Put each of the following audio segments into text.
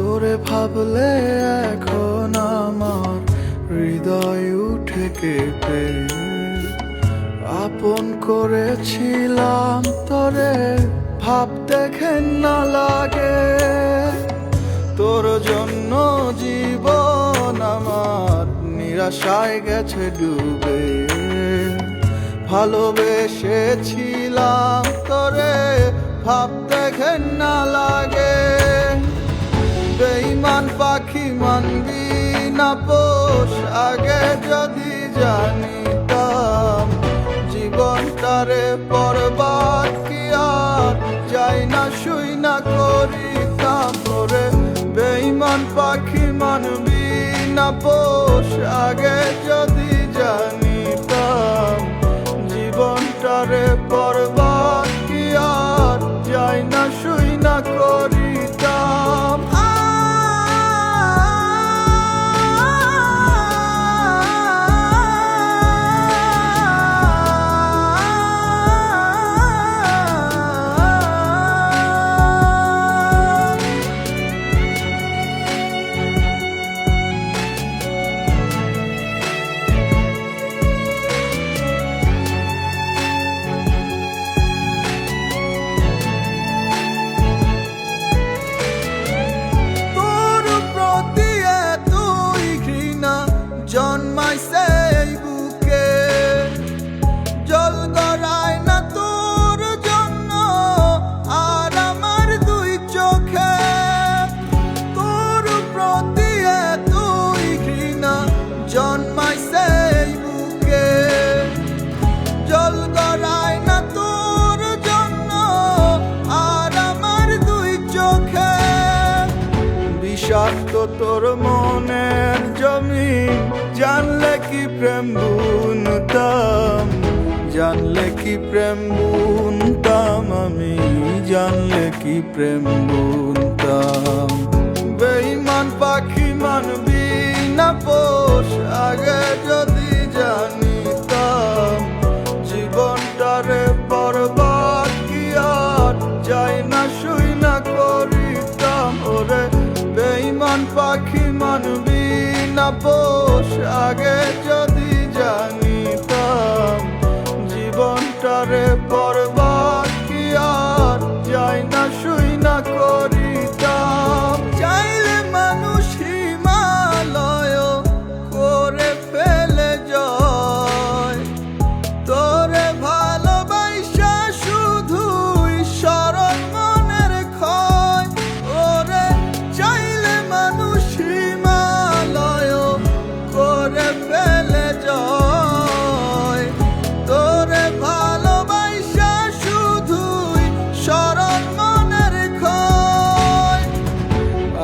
তোরে ভাবলে এখন আমার হৃদয় উঠে কেঁপে। আপন করেছিলাম তোরে, ভাব ভাবতে ঘেন্না লাগে। তোর জন্য জীবন আমার নিরাশায় গেছে ডুবে। ভালোবেসেছিলাম তোরে, ভাব ভাবতে ঘেন্না লাগে। মানবি না পোষ, আগে যদি জানিতাম জীবনটারে পরবাদ কি আর? যাই না শুই না করিতাম তোরে বেইমান পাখি মানবি না পোষ, আগে যদি জানিতাম বিষাক্ত তোর মনের জমিন জানলে কি প্রেম বুনতাম? জানলে কি প্রেম বুনতাম আমি? জানলে কি প্রেম বুনতাম? বেইমান পাখি মানবি না পোষ, আগে যদি জানিতাম। জীবনটারে বরবাদ কি আর? যাই না, শুই না, করিতাম, ওরে বেইমান পাখি মানবি না পোষ আগে যদি জানিতাম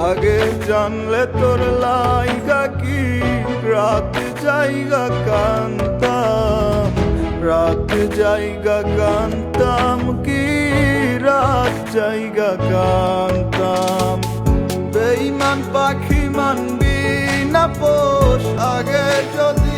আগে জানলে তোর লাইগা কি? রাত জায়গা কান্তাম রাত জায়গা কান্তাম কি? রাত জায়গা কান্তাম। বেইমান পাখি মানবি না পোষ, আগে যদি